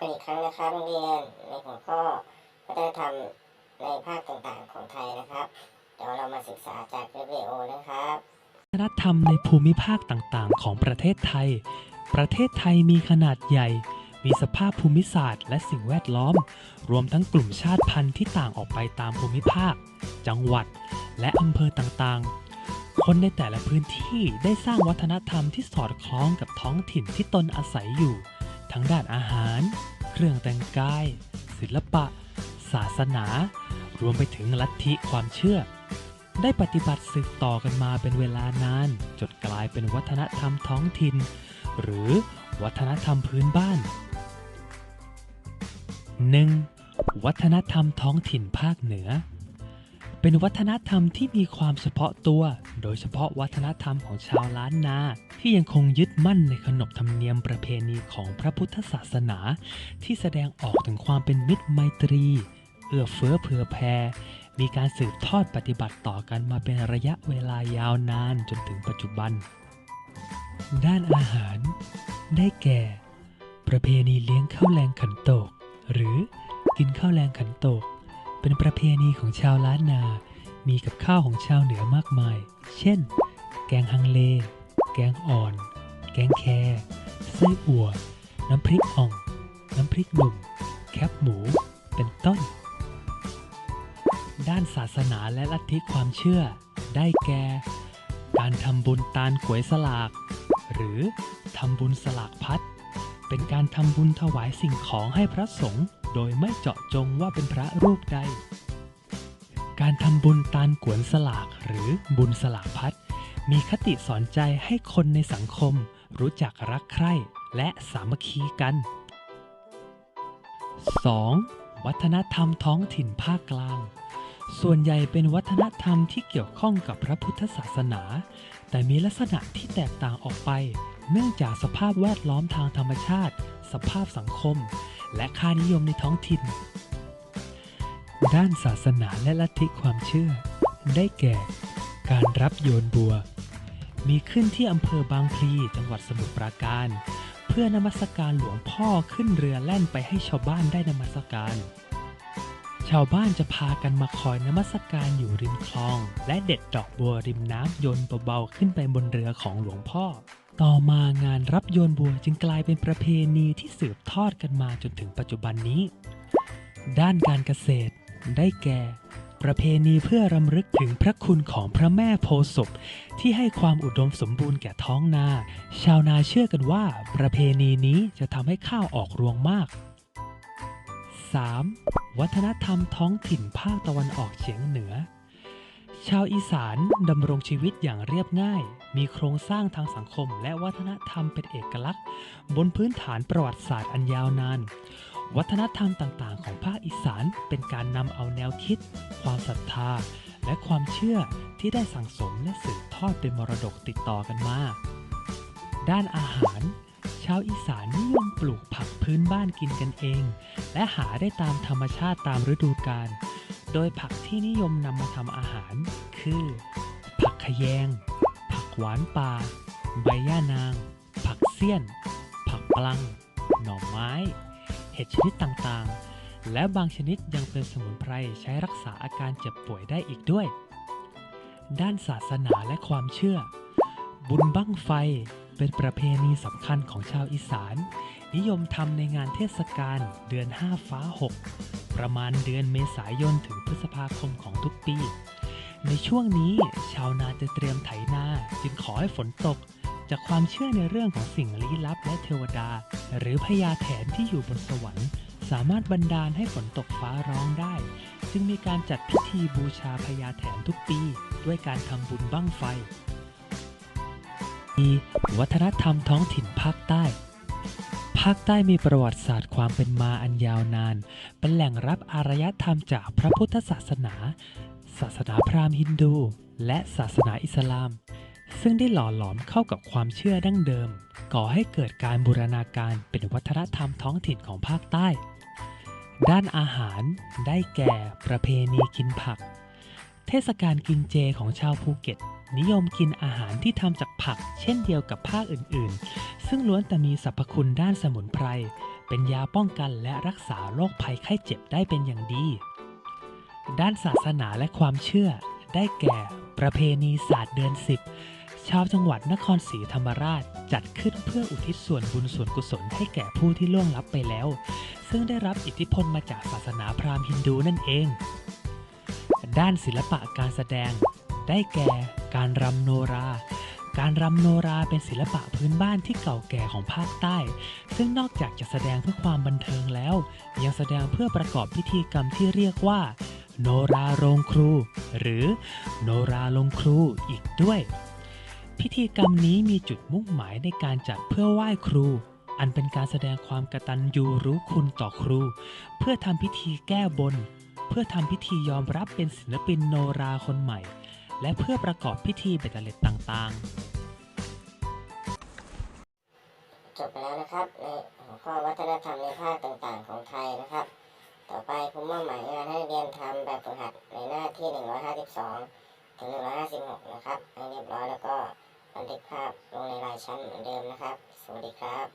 กันอีกครั้งนะครับเรียนในหัวข้อวัฒนธรรมในภาคต่างๆของไทยนะครับ ดี๋ยวเรามาศึกษาจากวิดีโอนะครับวัฒนธรรมในภูมิภาคต่างๆ ของประเทศไทย ประเทศไทยมีขนาดใหญ่ มีสภาพภูมิศาสตร์และสิ่งแวดล้อม รวมทั้งกลุ่มชาติพันธุ์ที่ต่างออกไปตามภูมิภาค จังหวัด และอำเภอต่างๆ คนในแต่ละพื้นที่ได้สร้างวัฒนธรรมที่สอดคล้องกับท้องถิ่นที่ตนอาศัยอยู่ ทั้งด้านอาหาร เครื่องแต่งกาย ศิลปะ ศาสนา รวมไปถึงลัทธิความเชื่อ ได้ปฏิบัติสืบต่อกันมาเป็นเวลานาน จนกลายเป็นวัฒนธรรมท้องถิ่น หรือวัฒนธรรมพื้นบ้าน 1. วัฒนธรรมท้องถิ่นภาคเหนือ เป็นวัฒนธรรมที่มีความเฉพาะตัว โดยเฉพาะวัฒนธรรมของชาวล้านนา ที่ยังคงยึดมั่นในขนบธรรมเนียมประเพณีของพระพุทธศาสนา ที่แสดงออกถึงความเป็นมิตรไมตรี เอื้อเฟื้อเผื่อแผ่ มีการสืบทอดปฏิบัติต่อกันมาเป็นระยะเวลายาวนานจนถึงปัจจุบัน ด้านอาหาร ได้แก่ ประเพณีเลี้ยงข้าวแรงขันโตก หรือกินข้าวแรงขันโตก เป็นประเพณีของชาวล้านนา มีกับข้าวของชาวเหนือมากมาย เช่น แกงฮังเล แกงอ่อน แกงแคไส้อั่ว น้ำพริกอ่อง น้ำพริกหนุ่ม แคบหมู เป็นต้น ด้านศาสนาและลัทธิความเชื่อ ได้แก่ การทำบุญตาลกวยสลาก หรือทำบุญสลากพัด เป็นการทำบุญถวายสิ่งของให้พระสงฆ์โดยไม่เจาะจงว่าเป็นพระรูปใด การทำบุญตาลกวนสลากหรือบุญสลากพัด มีคติสอนใจให้คนในสังคม รู้จักรักใคร่และสามัคคีกัน 2. วัฒนธรรมท้องถิ่นภาคกลาง ส่วนใหญ่เป็นวัฒนธรรมที่เกี่ยวข้องกับพระพุทธศาสนา แต่มีลักษณะที่แตกต่างออกไป เนื่องจากสภาพแวดล้อมทางธรรมชาติ สภาพสังคม และค่านิยมในท้องถิ่น ด้านศาสนาและลัทธิความเชื่อ ได้แก่ การรับโยนบัว มีขึ้นที่อำเภอบางพลีจังหวัดสมุทรปราการ เพื่อนมัสการหลวงพ่อขึ้นเรือแล่นไปให้ชาวบ้านได้นมัสการ ชาวบ้านจะพากันมาคอยนมัสการอยู่ริมคลอง และเด็ดดอกบัวริมน้ำโยนเบาๆขึ้นไปบนเรือของหลวงพ่อ ต่อมางานรับโยนบัวจึงกลายเป็นประเพณีที่สืบทอดกันมาจนถึงปัจจุบันนี้ ด้านการเกษตร ได้แก่ ประเพณีเพื่อรำลึกถึงพระคุณของพระแม่โพศพที่ให้ความอุดมสมบูรณ์แก่ท้องนา ชาวนาเชื่อกันว่า ประเพณีนี้จะทำให้ข้าวออกรวงมาก 3. วัฒนธรรมท้องถิ่นภาคตะวันออกเฉียงเหนือ ชาวอีสานดำรงชีวิตอย่างเรียบง่าย มีโครงสร้างทางสังคมและวัฒนธรรมเป็นเอกลักษณ์ บนพื้นฐานประวัติศาสตร์อันยาวนาน วัฒนธรรมต่างๆ ของภาคอีสานเป็นการนำเอาแนวคิด ความศรัทธา และความเชื่อที่ได้สั่งสมและสืบทอดเป็นมรดกติดต่อกันมา ด้านอาหาราวอีสานนิยมปลูกผักพื้นบ้านกินกันเอง และหาได้ตามธรรมชาติตามฤดูกาล โดยผักที่นิยมนำมาทำอาหาร คือ ผักขยง ผักหวานป่า ใบย่านาง ผักเสี้ยน ผักปลัง หน่อไม้ เห็ดชนิดต่างๆ และบางชนิดยังเป็นสมุนไพรใช้รักษาอาการเจ็บป่วยได้อีกด้วย ด้านศาสนาและความเชื่อ บุญบั้งไฟเป็นประเพณีสำคัญของชาวอีสาน นิยมทำในงานเทศกาลเดือน 5 ฟ้า 6 ประมาณเดือนเมษายนถึงพฤษภาคมของทุกปี ในช่วงนี้ชาวนาจะเตรียมไถนาจึงขอให้ฝนตก จากความเชื่อในเรื่องของสิ่งลี้ลับและเทวดา หรือพญาแถนที่อยู่บนสวรรค์ สามารถบันดาลให้ฝนตกฟ้าร้องได้ จึงมีการจัดพิธีบูชาพญาแถนทุกปี ด้วยการทำบุญบั้งไฟ มีวัฒนธรรมท้องถิ่นภาคใต้ ภาคใต้มีประวัติศาสตร์ความเป็นมาอันยาวนาน เป็นแหล่งรับอารยธรรมจากพระพุทธศาสนา ศาสนาพราหมณ์ฮินดู และศาสนาอิสลาม ซึ่งได้หล่อหลอมเข้ากับความเชื่อดั้งเดิม ก่อให้เกิดการบูรณาการเป็นวัฒนธรรมท้องถิ่นของภาคใต้ ด้านอาหารได้แก่ประเพณีกินผัก เทศกาลกินเจของชาวภูเก็ต นิยมกินอาหารที่ทำจากผัก เช่นเดียวกับภาคอื่นๆ ซึ่งล้วนแต่มีสรรพคุณด้านสมุนไพร เป็นยาป้องกันและรักษาโรคภัยไข้เจ็บได้เป็นอย่างดี ด้านศาสนาและความเชื่อ ได้แก่ ประเพณีศาสตร์เดือนสิบชาวจังหวัดนครศรีธรรมราชจัดขึ้นเพื่ออุทิศส่วนบุญส่วนกุศลให้แก่ผู้ที่ล่วงลับไปแล้ว ซึ่งได้รับอิทธิพลมาจากศาสนาพราหมณ์ฮินดูนั่นเอง ด้านศิลปะการแสดง ได้แก่การรำโนรา การรำโนราเป็นศิลปะพื้นบ้านที่เก่าแก่ของภาคใต้ ซึ่งนอกจากจะแสดงเพื่อความบันเทิงแล้ว ยังแสดงเพื่อประกอบพิธีกรรมที่เรียกว่า โนราโรงครู หรือโนราลงครูอีกด้วย พิธีกรรมนี้มีจุดมุ่งหมายในการจัดเพื่อไหว้ครูอันเป็นการแสดงความกตัญญูรู้คุณต่อครู เพื่อทำพิธีแก้บน เพื่อทำพิธียอมรับเป็นศิลปินโนราคนใหม่ และเพื่อประกอบพิธีเบตเตอร์เล็ตต่างๆ จบไปแล้วนะครับในหัวข้อวัฒนธรรมในภาคต่างๆ ของไทยนะครับ ต่อไปผมมอบหมายงานให้เรียนทำแบบฝึกหัดในหน้าที่ 152 ถึง 156 นะครับ ให้เรียบร้อยแล้วก็บันทึกภาพลงในรายชั้นเหมือนเดิมนะครับ สวัสดีครับ